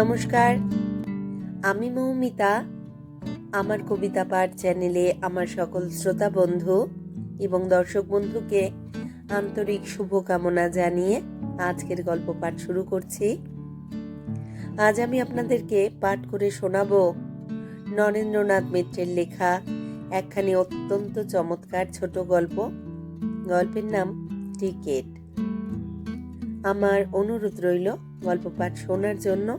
নমস্কার। আমি মৌমিতা। আমার কবিতা পাঠ চ্যানেলে আমার সকল শ্রোতা বন্ধু এবং দর্শক বন্ধুকে আন্তরিক শুভকামনা জানিয়ে আজকের গল্প পাঠ শুরু করছি। আজ আমি আপনাদেরকে পাঠ করে শোনাব নরেন্দ্রনাথ মিত্রের লেখা একখানি অত্যন্ত চমৎকার ছোট গল্প। গল্পের নাম টিকেট। আমার অনুরোধ রইল গল্প পাঠ শোনার জন্য।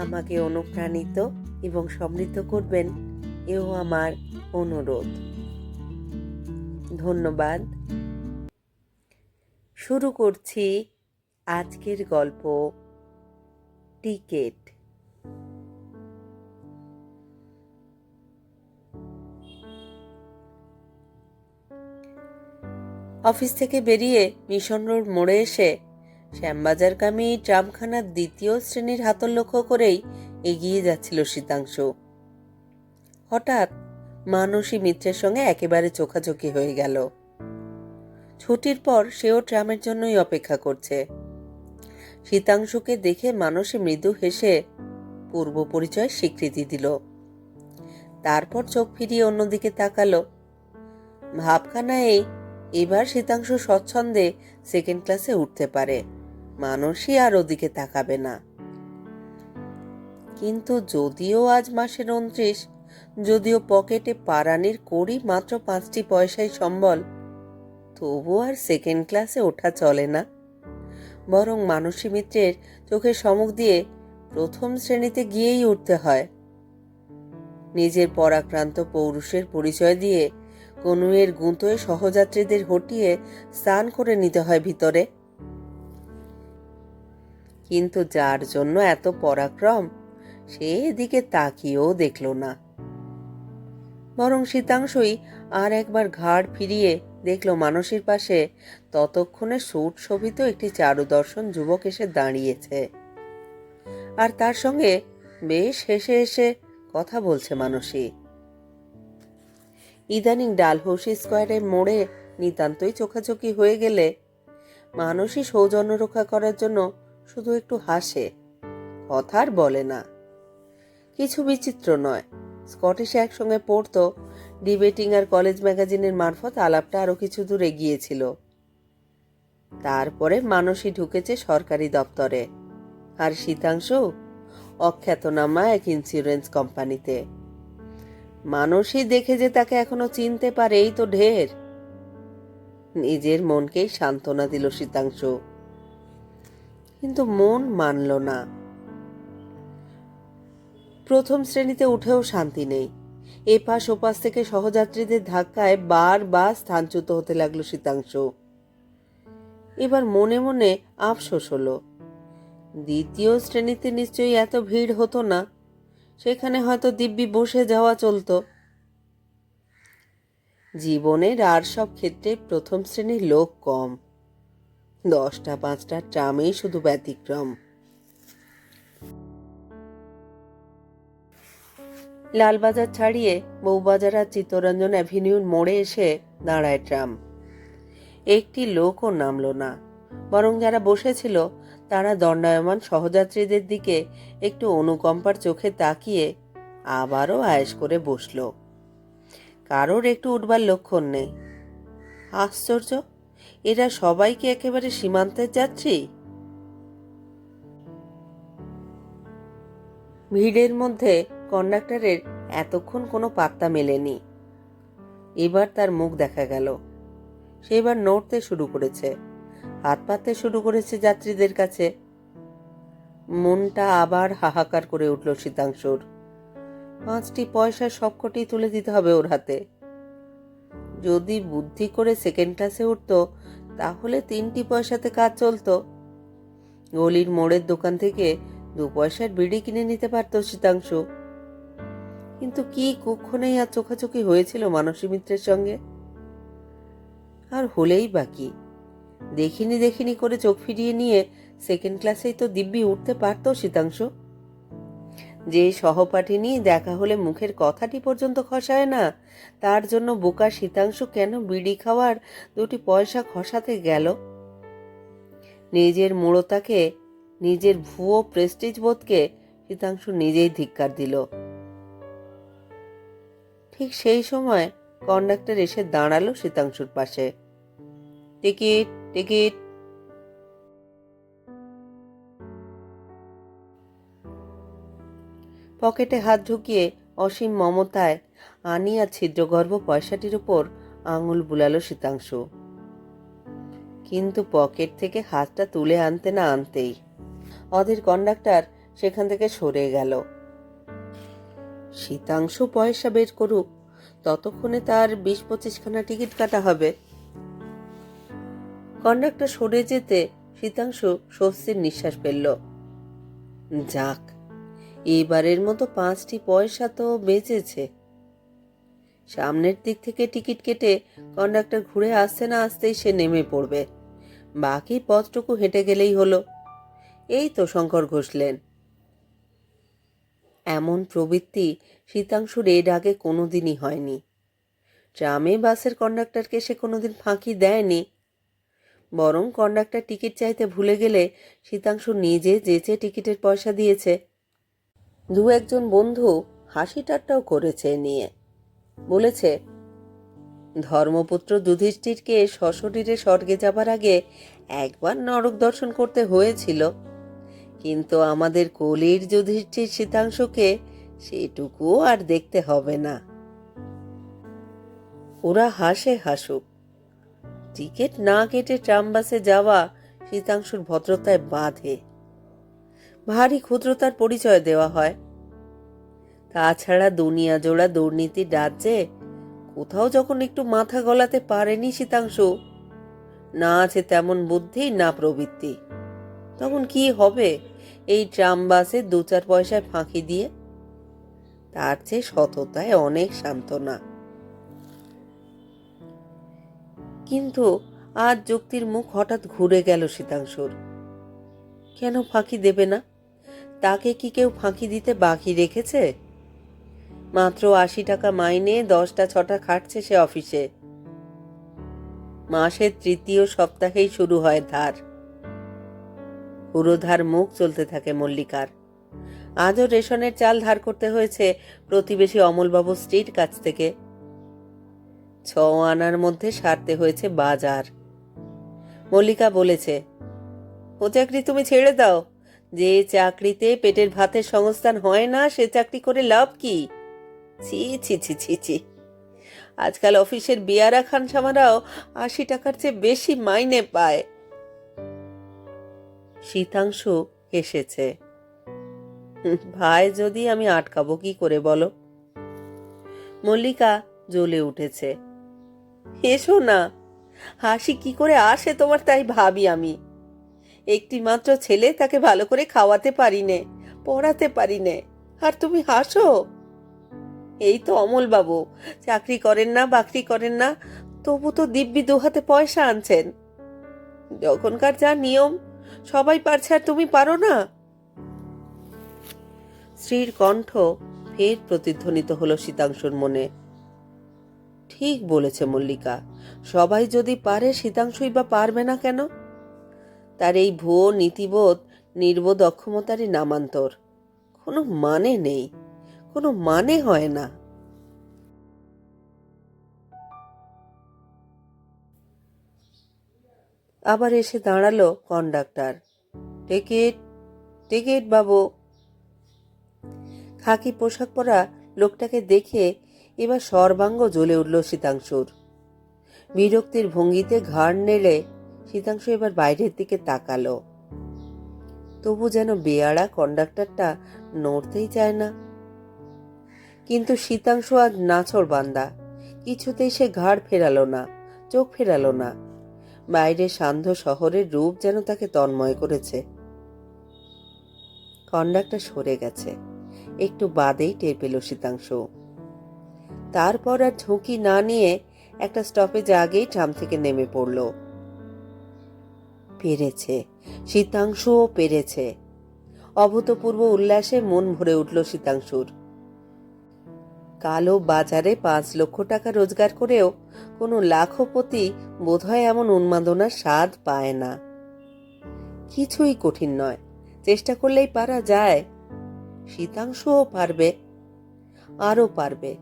আমাকে অনুপ্রাণিত এবং সমৃদ্ধ করবেন, এও আমার অনুরোধ। ধন্যবাদ। শুরু করছি আজকের গল্প, টিকেট। অফিস থেকে বেরিয়ে মিশন রোড মোড়ে এসে শ্যামবাজারগামী ট্রামখানার দ্বিতীয় শ্রেণির হাতল লক্ষ্য করেই এগিয়ে যাচ্ছিল শীতাংশু। হঠাৎ মানসী মিত্রের সঙ্গে একেবারে চোখাচোখি হয়ে গেল। ছুটির পর সেও ট্রামের জন্যই অপেক্ষা করছে। শীতাংশুকে দেখে মানসী মৃদু হেসে পূর্ব পরিচয় স্বীকৃতি দিল। তারপর চোখ ফিরিয়ে অন্যদিকে তাকালো। ভাবখানায় এবার শীতাংশ স্বচ্ছন্দে সেকেন্ড ক্লাসে উঠতে পারে। মানুষই আর ওদিকে তাকাবে না। কিন্তু যদিও আজ মাসের উনত্রিশ, যদিও পকেটে পারানির করি মাত্র পাঁচটি পয়সাই সম্বল, তবু আর সেকেন্ড ক্লাসে ওঠা চলে না। বরং মানসী মিত্রের চোখের সমুখ দিয়ে প্রথম শ্রেণীতে গিয়েই উঠতে হয়। নিজের পরাক্রান্ত পৌরুষের পরিচয় দিয়ে কনুয়ের গুঁতোয় সহযাত্রীদের হটিয়ে স্নান করে নিতে হয় ভিতরে। কিন্তু যার জন্য এত পরাক্রম, সে এদিকে তাকিয়েও দেখল না। বরং শীতাংশই আর একবার ঘাড় ফিরিয়ে দেখল মানসীর পাশে ততক্ষণে সুট শোভিত একটি চারুদর্শন যুবক এসে দাঁড়িয়েছে। আর তার সঙ্গে বেশ হেসে হেসে কথা বলছে মানসী। ইদানিং ডালহৌসি স্কোয়ারের মোড়ে নিতান্তই চোখাচোখি হয়ে গেলে মানুষই সৌজন্য রক্ষা করার জন্য শুধু একটু হাসে। কথার বলে না। কিছু বিচিত্র নয়। স্কটিশে একসঙ্গে পড়তো। ডিবেটিং আর কলেজ ম্যাগাজিনের মারফত আলাপটা আরও কিছু দূর এগিয়েছিল তারপরে মানসী ঢুকেছে সরকারি দপ্তরে। আর শীতাংশু অখ্যাতনামা এক ইন্স্যুরেন্স কোম্পানিতে মানসী দেখে যে তাকে এখনও চিনতে পারে এই তো ঢের। নিজের মনকেই সান্ত্বনা দিল শীতাংশু। কিন্তু মন মানল না। প্রথম শ্রেণীতে উঠেও শান্তি নেই। এপাশ ওপাশ থেকে সহযাত্রীদের ধাক্কায় বার বার স্থানচ্যুত হতে লাগল শীতাংশ। এবার মনে মনে আফসোস হলো। দ্বিতীয় শ্রেণীতে নিশ্চয়ই এত ভিড় হতো না। সেখানে হয়তো দিব্যি বসে যাওয়া চলতো। জীবনের আর সব ক্ষেত্রে প্রথম শ্রেণির লোক কম। দশটা, পাঁচটা, ট্রামেই শুধু ব্যতিক্রম। লালবাজার ছাড়িয়ে বউবাজার আর চিত্তরঞ্জন অ্যাভিনিউর মোড়ে এসে দাঁড়ায় ট্রাম। একটি লোকও নামলো না। বরং যারা বসেছিল, তারা দণ্ডায়মান সহযাত্রীদের দিকে একটু অনুকম্পার চোখে তাকিয়ে আবারও আয়েস করে বসল। কারোর একটু উঠবার লক্ষণ নেই। আশ্চর্য! এরা সবাইকে একেবারে সীমান্তে যাত্রী ভিড়ের মধ্যে কন্ডাক্টরের এতক্ষণ কোনো পাত্তা মেলেনি। এবার তার মুখ দেখা গেল। সে এবার নড়তে শুরু করেছে। হাত পাততে শুরু করেছে যাত্রীদের কাছে। মনটা আবার হাহাকার করে উঠল শীতাংশুর। পাঁচটি পয়সা সবকটি তুলে দিতে হবে ওর হাতে। যদি বুদ্ধি করে সেকেন্ড ক্লাসে উঠতো তাহলে তিনটি পয়সাতে কাজ চলতো। গলির মোড়ের দোকান থেকে দু পয়সার বিড়ি কিনে নিতে পারত শীতাংশু। কিন্তু কি কুক্ষণেই আর চোখাচোখি হয়েছিল মানসী মিত্রের সঙ্গে? আর হলেই বাকি দেখিনি দেখিনি করে চোখ ফিরিয়ে নিয়ে সেকেন্ড ক্লাসেই তো দিব্যি উঠতে পারতো শীতাংশু। যে সহপাঠিনী দেখা হলে মুখের কথাটি পর্যন্ত খসায় না, তার জন্য বোকা শীতাংশু কেন বিড়ি খাওয়ার দুটি পয়সা খসাতে গেল? নিজের মূঢ়তাকে, নিজের ভুয়ো প্রেস্টিজ বোধকে শীতাংশু নিজেই ধিক্কার দিল। ঠিক সেই সময় কন্ডাক্টর এসে দাঁড়াল শীতাংশুর পাশে। টিকিট টিকিট পকেটে হাত ঢুকিয়ে অসীম মমতায় আনিয়া ছিদ্রগর্ভ পয়সাটির উপর আঙুল বুলালো শীতাংশু। কিন্তু পকেট থেকে হাতটা তুলে আনতে না আনতেই অধীর কন্ডাক্টর সেখান থেকে সরে গেল। শীতাংশু পয়সা বের করুক, ততক্ষণে তার বিশ পঁচিশখানা টিকিট কাটা হবে। কন্ডাক্টর সরে যেতে শীতাংশু স্বস্তির নিঃশ্বাস ফেলল। যাক এবারের মতো পাঁচটি পয়সা তো বেঁচেছে। সামনের দিক থেকে টিকিট কেটে কন্ডাক্টর ঘুরে আসতে না আসতেই সে নেমে পড়বে। বাকি পথটুকু হেঁটে গেলেই হলো। এই তো শঙ্কর ঘষলেন এমন প্রবৃত্তি শীতাংশুর এর আগে কোনোদিনই হয়নি। ট্রামে বাসের কন্ডাক্টরকে সে কোনোদিন ফাঁকি দেয়নি। বরং কন্ডাক্টর টিকিট চাইতে ভুলে গেলে শীতাংশু নিজে যেচে টিকিটের পয়সা দিয়েছে। দু একজন বন্ধু হাসি ঠাট্টাও করেছে নিয়ে। বলেছে, ধর্মপুত্র যুধিষ্ঠিরকে সশরীরে স্বর্গে যাবার আগে একবার নরক দর্শন করতে হয়েছিল। কিন্তু আমাদের কলির যুধিষ্ঠির শীতাংশকে সেটুকুও আর দেখতে হবে না। ওরা হাসে হাসুক। টিকিট না কেটে ট্রাম বাসে যাওয়া শীতাংশুর ভদ্রতায় বাঁধে। ভারী ক্ষুদ্রতার পরিচয় দেওয়া হয়। তাছাড়া দুনিয়া জোড়া দুর্নীতির রাজ্যে কোথাও যখন একটু মাথা গলাতে পারেনি শীতাংশু, না আছে তেমন বুদ্ধি, না প্রবৃত্তি। তখন কি হবে? এই ট্রাম বাসে দু চার পয়সায় ফাঁকি দিয়ে? তার চেয়ে সততায় অনেক সান্ত্বনা। কিন্তু আজ যুক্তির মুখ হঠাৎ ঘুরে গেল শীতাংশুর। কেন ফাঁকি দেবে না? তাকে কি কেউ ফাঁকি দিতে বাকি রেখেছে? মাত্র আশি টাকা মাইনে দশটা ছটা খাটছে সে অফিসে। মাসের তৃতীয় সপ্তাহেই শুরু হয় ধার। পুরো ধার মুখ চলতে থাকে মল্লিকার। আজও রেশনের চাল ধার করতে হয়েছে প্রতিবেশী অমলবাবু স্ত্রীর কাছ থেকে। ছ আনার মধ্যে সারতে হয়েছে বাজার। মল্লিকা বলেছে, ও চাকরি তুমি ছেড়ে দাও। যে চাকরিতে পেটের ভাতের সংস্থান হয় না সে চাকরি করে লাভ কি? ছি ছি ছি ছি ছি। আজকাল অফিসের বিয়ারা খান সামারাও আশি টাকার চেয়ে বেশি মাইনে পায়। শীতাংশু হেসেছে "হুঁ, ভাই যদি আমি আটকাবো কি করে বলো? মল্লিকা জ্বলে উঠেছে। এসো না হাসি কি করে আসে তোমার তাই ভাবি আমি। একটি মাত্র ছেলে তাকে ভালো করে খাওয়াতে পারি নে পড়াতে পারি নে আর তুমি হাসো? এই তো অমল বাবু চাকরি করেন না, বাকরি করেন না, তবু তো দিব্যি দুহাতে পয়সা আনছেন। যখনকার যা নিয়ম, সবাই পারছে আর তুমি পারো না? স্ত্রীর কণ্ঠ ফের প্রতিধ্বনিত হলো শীতাংশুর মনে। ঠিক বলেছে মল্লিকা, সবাই যদি পারে শীতাংশুই বা পারবে না কেন? তার এই ভুয়ো নীতিবোধ নির্বোধ অক্ষমতারই নামান্তর। কোনো মানে নেই। কোনো মানে হয় না। আবার এসে দাঁড়াল কন্ডাক্টর। টিকিট টিকিট বাবু। খাকি পোশাক পরা লোকটাকে দেখে এবার সর্বাঙ্গ জ্বলে উঠল শীতাংশুর। বিরক্তির ভঙ্গিতে ঘাড় নেড়ে শীতাংশু এবার বাইরের দিকে তাকালো। তবু যেন বেয়াড়া কন্ডাক্টরটা নড়তেই চায় না। কিন্তু শীতাংশু আজ নাছর বান্দা, কিছুতেই সে ঘাড় ফেরালো না, চোখ ফেরালো না। বাইরে সান্ধ্য শহরের রূপ যেন তাকে তন্ময় করেছে। কন্ডাক্টর সরে গেছে, একটু বাদেই টের পেল শীতাংশু। তারপর আর ঝুঁকি না নিয়ে একটা স্টপেজ আগেই ট্রাম থেকে নেমে পড়ল। পেরেছে, শীতাংশুও পেরেছে। অভূতপূর্ব উল্লাসে মন ভরে উঠল শীতাংশুর। কালো বাজারে পাঁচ লক্ষ টাকা রোজগার করেও কোনো লাখপতি বোধহয় এমন উন্মাদনার স্বাদ পায় না। কিছুই কঠিন নয়, চেষ্টা করলেই পারা যায়। শীতাংশও পারবে, আরও পারবে।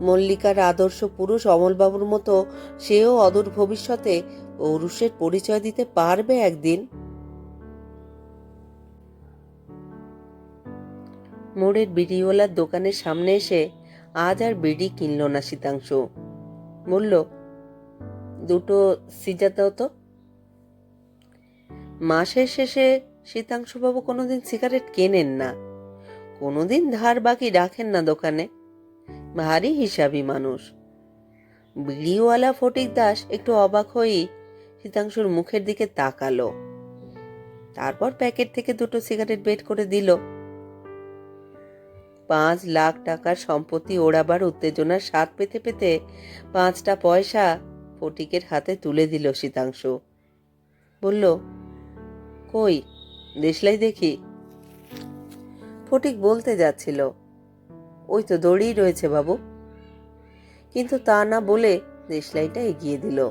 মল্লিকার আদর্শ পুরুষ অমলবাবুর মতো সেও অদূর ভবিষ্যতে ঔরুষের পরিচয় দিতে পারবে একদিন। মোড়ের বিড়িওয়ালার দোকানের সামনে এসে আজ আর বিড়ি কিনল না শীতাংশু। বলল, দুটো সিজা দাও তো। মাসের শেষে শীতাংশুবাবু কোনোদিন সিগারেট কেনেন না। কোনোদিন ধার বাকি রাখেন না দোকানে। ভারী হিসাবি মানুষ। বিড়িওয়ালা ফটিক দাস একটু অবাক হয়েই শীতাংশুর মুখের দিকে তাকালো। তারপর প্যাকেট থেকে দুটো সিগারেট বের করে দিল। পাঁচ লাখ টাকার সম্পত্তি ওড়াবার উত্তেজনার স্বাদ পেতে পেতে পাঁচটা পয়সা ফটিকের হাতে তুলে দিল শীতাংশু বলল, কই দেশলাই দেখি। ফটিক বলতে যাচ্ছিল ওই তো দড়িই রয়েছে বাবু। কিন্তু তা না বলে দেশলাইটা এগিয়ে দিল।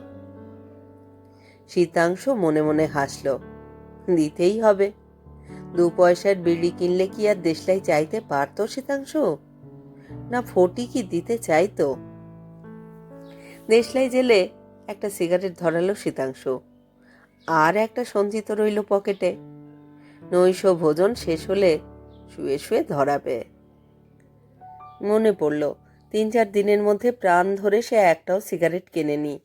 শীতাংশ মনে মনে হাসল। দিতেই হবে। দু পয়সার বিড়ি কিনলে কি আর দেশলাই চাইতে পারতো শীতাংশ? না ফটি কি দিতে চাইতো? দেশলাই জেলে একটা সিগারেট ধরালো শীতাংশ। আর একটা সঞ্চিত রইল পকেটে। নৈশ ভোজন শেষ হলে শুয়ে শুয়ে ধরাবে। মনে পড়ল। তিন চার দিনের মধ্যে প্রাণ ধরে সে একটাও সিগারেট কেনেনি।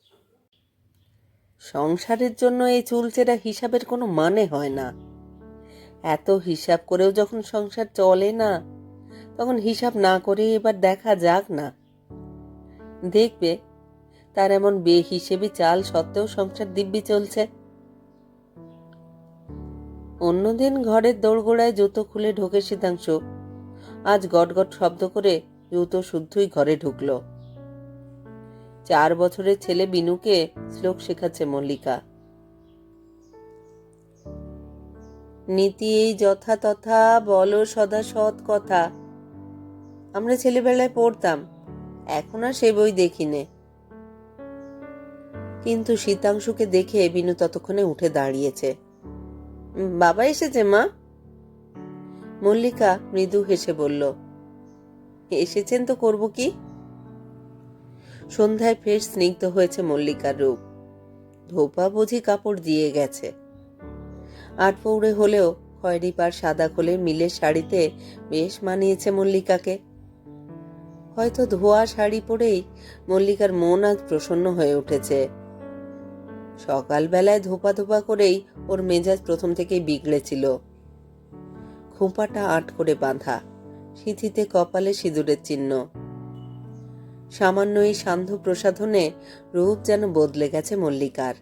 সংসারের জন্য এই চুলচেরা হিসাবের কোনো মানে হয় না। এত হিসাব করেও যখন সংসার চলে না, তখন হিসাব না করে এবার দেখা যাক না। দেখবে, তার এমন বে হিসেবে চাল সত্ত্বেও সংসার দিব্যি চলছে। অন্যদিন ঘরের দোরগোড়ায় জুতো খুলে ঢোকে শীতাংশ আজ গটগট শব্দ করে জুতো শুদ্ধই ঘরে ঢুকল। চার বছরের ছেলে বিনুকে শ্লোক শেখাচ্ছে মল্লিকা। নীতি এই যথা তথা, বলো সদা সৎ কথা। আমরা ছেলেবেলায় পড়তাম, এখন আর সে বই দেখিনে কিন্তু শীতাংশুকে দেখে বিনু ততক্ষণে উঠে দাঁড়িয়েছে। বাবা এসেছে মা? মল্লিকা মৃদু হেসে বলল, এসেছেন তো করব কি? সন্ধ্যায় ফের স্নিগ্ধ হয়েছে মল্লিকার রূপ। ধোপা বুঝি কাপড় দিয়ে গেছে। আট পৌড়ে হলেও খয়েরি পার সাদা খোলের মিলের শাড়িতে বেশ মানিয়েছে মল্লিকাকে। হয়তো ধোয়া শাড়ি পরেই মল্লিকার মন আজ প্রসন্ন হয়ে উঠেছে। সকালবেলায় ধোপা ধোপা করেই ওর মেজাজ প্রথম থেকেই বিগড়েছিল। খোঁপাটা আট করে বাঁধা, সিঁথিতে কপালে সিঁদুরের চিহ্ন। সামান্য এই সান্ধ্য প্রসাধনে রূপ যেন বদলে গেছে মল্লিকার।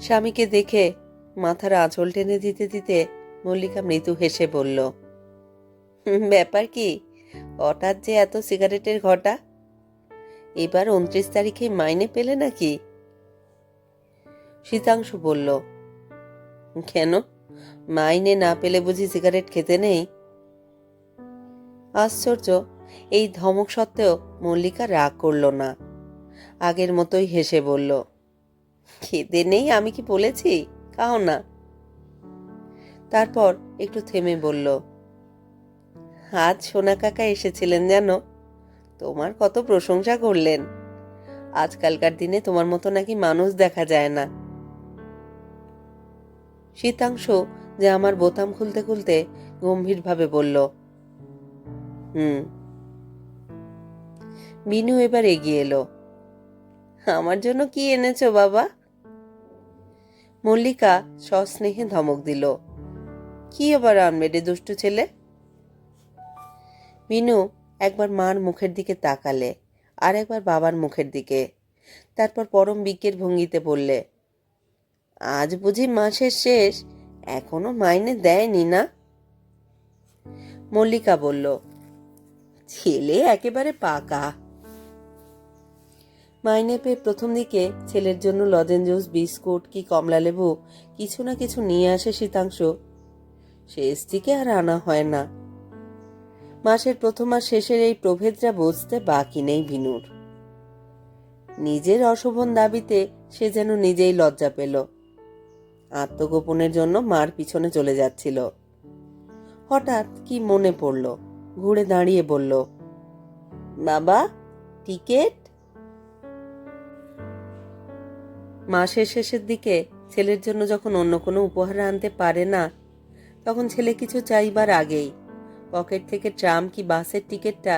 স্বামীকে দেখে মাথার আঁচল টেনে দিতে দিতে মল্লিকা মৃদু হেসে বলল ব্যাপার কি? হঠাৎ যে এত সিগারেটের ঘটা? এবার উনত্রিশ তারিখে মাইনে পেলে নাকি? শীতাংশু বলল, কেন? মাইনে না পেলে বুঝি সিগারেট খেতে নেই? আশ্চর্য, এই ধমক সত্ত্বেও মল্লিকা রাগ করল না। আগের মতোই হেসে বলল, খেতে নেই আমি কি বলেছি? খাও না। তারপর একটু থেমে বলল, আজ সোনা কাকা এসেছিলেন জানো? তোমার কত প্রশংসা করলেন। আজকালকার দিনে তোমার মতো নাকি মানুষ দেখা যায় না। শীতাংশ যে আমার বোতাম খুলতে খুলতে গম্ভীরভাবে বলল, হুম। বিনু এবার এগিয়ে এলো, আমার জন্য কি এনেছো বাবা? মল্লিকা সস্নেহে ধমক দিল, কি আবার আনবে রে দুষ্টু ছেলে? বিনু একবার মার মুখের দিকে তাকালে আর একবার বাবার মুখের দিকে, তারপর পরম বিকের ভঙ্গিতে বললে আজ বুঝি মাসের শেষ। এখনও মাইনে দেয়নি না? মল্লিকা বলল, ছেলে একেবারে পাকা। মাইনে পেয়ে প্রথম দিকে ছেলের জন্য লজেন জুস, বিস্কুট কি কমলা লেবু কিছু না কিছু নিয়ে আসে শীতাংশ। শেষ দিকে আর আনা হয় না। মাসের প্রথম আর শেষের এই প্রভেদটা বুঝতে বাকি নেই বিনুর। নিজের অশোভন দাবিতে সে যেন নিজেই লজ্জা পেল। আত্মগোপনের জন্য মার পিছনে চলে যাচ্ছিল। হঠাৎ কি মনে পড়ল? ঘুরে দাঁড়িয়ে বলল, বাবা, টিকেট? মাসের শেষের দিকে ছেলের জন্য যখন অন্য কোনো উপহার আনতে পারে না, তখন ছেলে কিছু চাইবার আগেই পকেট থেকে ট্রাম কি বাসের টিকিটটা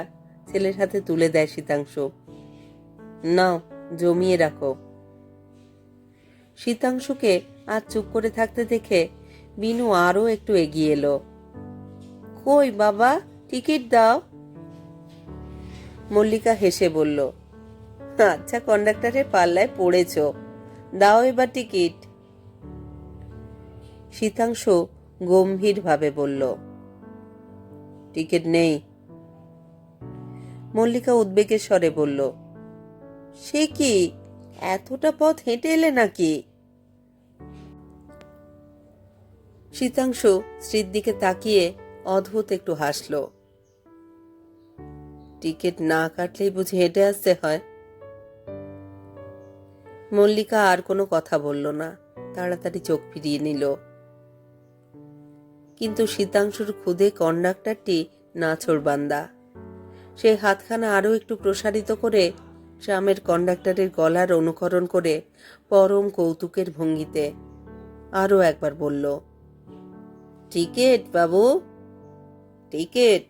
ছেলের হাতে তুলে দেয় শীতাংশু। নাও, জমিয়ে রাখো। শীতাংশুকে আর চুপ করে থাকতে দেখে বিনু আরও একটু এগিয়ে এলো। কই বাবা, টিকিট দাও। মল্লিকা হেসে বলল আচ্ছা কন্ডাক্টরের পাল্লায় পড়েছ, দাও এবার টিকিট। শীতাংশু গম্ভীরভাবে বলল, টিকিট নেই। মল্লিকা উদ্বেগের স্বরে বলল, সে কি, এতটা পথ হেঁটে এলে নাকি? শীতাংশু স্ত্রীর দিকে তাকিয়ে অদ্ভুত একটু হাসল। টিকিট না কাটলেই বুঝি হেঁটে আসতে হয়। মল্লিকা আর কোনো কথা বলল না, তাড়াতাড়ি চোখ ফিরিয়ে নিল। কিন্তু শীতাংশুর খুদে কন্ডাক্টরটি নাছর বান্দা। সে হাতখানা আরও একটু প্রসারিত করে ট্রামের কন্ডাক্টরের গলার অনুকরণ করে পরম কৌতুকের ভঙ্গিতে আরও একবার বলল টিকেট বাবু টিকেট